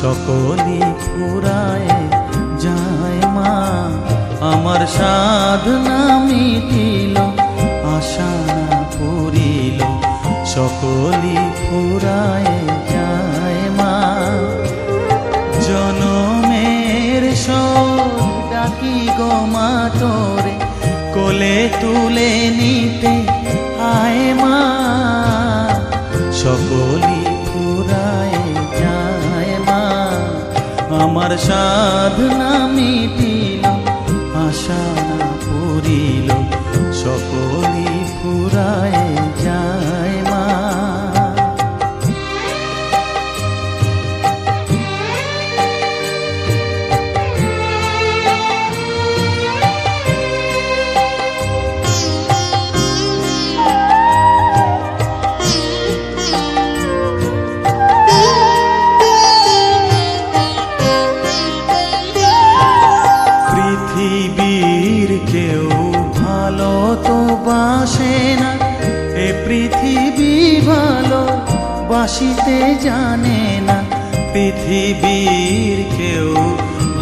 সকলি ফুরায় যায় মা। আমার সাধনা মিটিল, আশা না পড়িল সকলি ফুরায় যায় মা। জনমের সব ডাকি গো মা তোরে, কোলে তুলে নিতে আয় মা। আমার সাধনা মিটিল বাসিতে জানে না পৃথিবীর কেউ,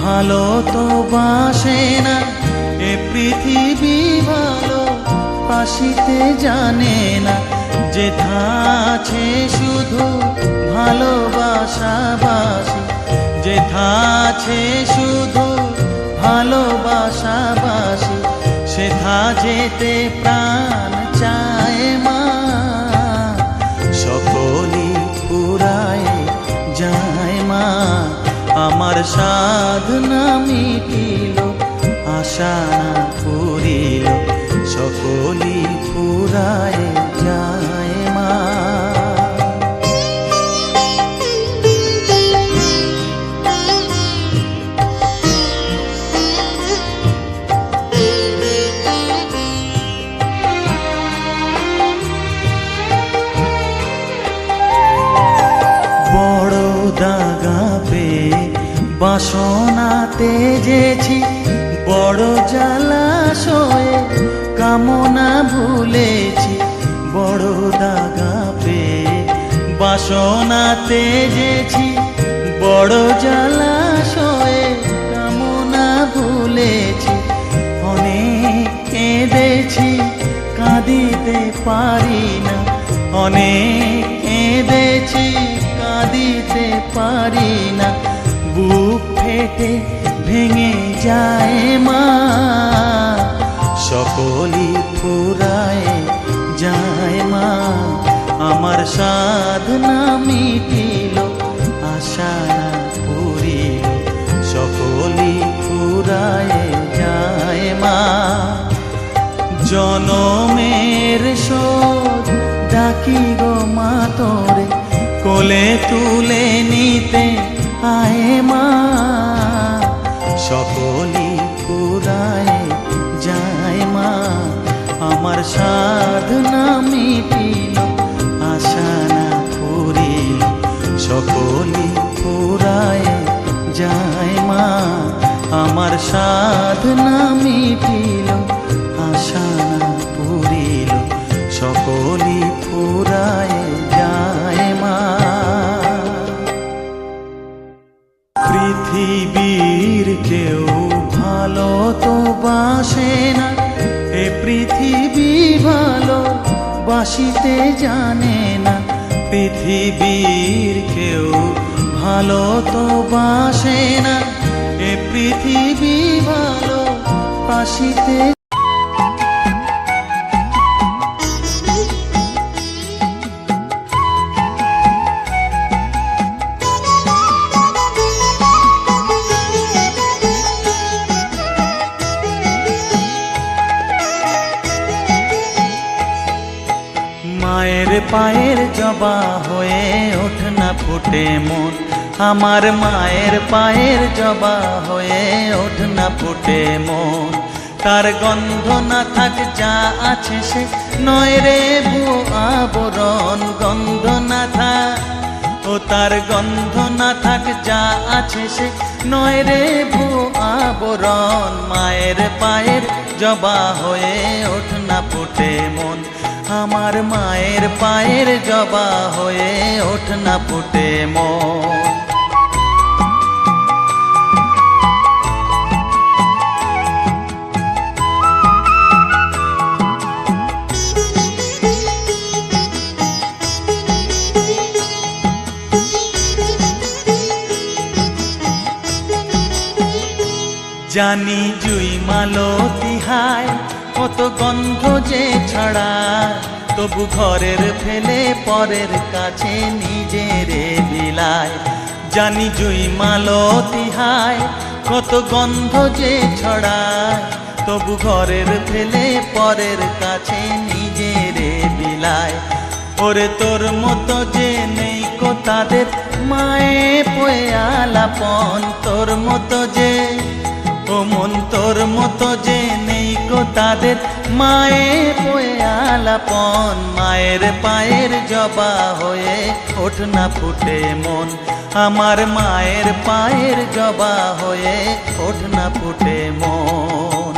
ভালো তো বাসে না। এ পৃথিবী ভালো বাসিতে জানে না, যেথা আছে শুধু ভালোবাসা বাসি। যেথা আছে শুধু ভালোবাসা ভালোবাসাবাসি সেথা যেতে প্রাণ চায়। আমার সাধনা মিটিল আশা না করিল সকলি পুরায় বাসনাতে যেছি, বড় জলাশয়ে কামনা ভুলেছি, বড় দাগা পেয়ে বাসনাতে যেছি, বড় জলাশয়ে কামনা ভুলেছি, অনেক কেঁদেছি, কাঁদিতে পারি না অনেক কেঁদেছি, কাঁদিতে পারি না ফেটে ভেঙে যায় মা। সকলি ফুরায় যায় মা। আমার সাধনা মিটিল, আশা পুরিল সকলি ফুরায় যায় মা। জনমের শোধ ডাকি গো মা তোরে, কোলে তুলে সাধনা মিটিল, আশা না পুরিল সকলি পুরায় যায় মা। পৃথিবীর কেউ ভালো তো বাসে না, এ পৃথিবী ভালো বাসিতে জানে না। পৃথিবীর কেউ ভালো তো বাসে না পৃথিবী ভালো বাসিতে মায়ের পায়ের জবা হয়ে ওঠ না ফুটে মন। আমার মায়ের পায়ের জবা হয়ে ওঠ না ফুটে মন। তার গন্ধ না থাক, যা আছে সে নয় রে ভু আবরণ। গন্ধ না থাক, ও তার গন্ধ না থাক, যা আছে সে নয় রে ভু আবরণ। মায়ের পায়ের জবা হয়ে ওঠ না ফুটে মন। আমার মায়ের পায়ের জবা হয়ে ওঠ না ফুটে মন। জানি জুই মালো তিহায়, কত গন্ধ যে ছড়ায়। তবু ঘরের ফেলে পরের কাছে নিজেরে বিলায়। জানি জুই মালো তিহায়, কত গন্ধ যে ছড়ায়। তবু ঘরের ফেলে পরের কাছে নিজেরে বিলায়। ওরে তোর মতো যে নেই কো তাদের, মায়ে পয়ে আলাপন। তোর মতো যে ও মন তোর মতো যে নেই গো তাদের। মায়ে বয়ে আলাপন, মায়ের পায়ের জবা হয়ে ওঠ না ফুটে মন। আমার মায়ের পায়ের জবা হয়ে ওঠ না ফুটে মন।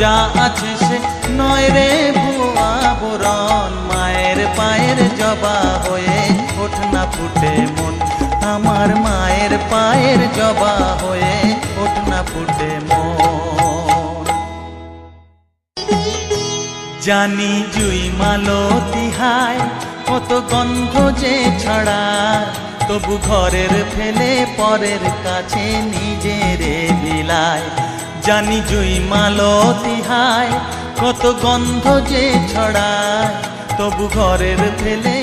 যা আছে সে নয় রে ভু আবরণ মায়ের পায়ের জবা হয়ে ওঠ না ফুটে মন। আমার মায়ের পায়ের জবা হয়ে ওঠ না ফুটে মন। জানি জুই মালো তিহায় কত গন্ধ যে ছড়ায়। তবু ঘরের ফেলে পরের কাছে নিজেরে বিলায় জানি জুই মালতি তিহায় কত গন্ধ যে ছড়ায় তবু ঘরের ফেলে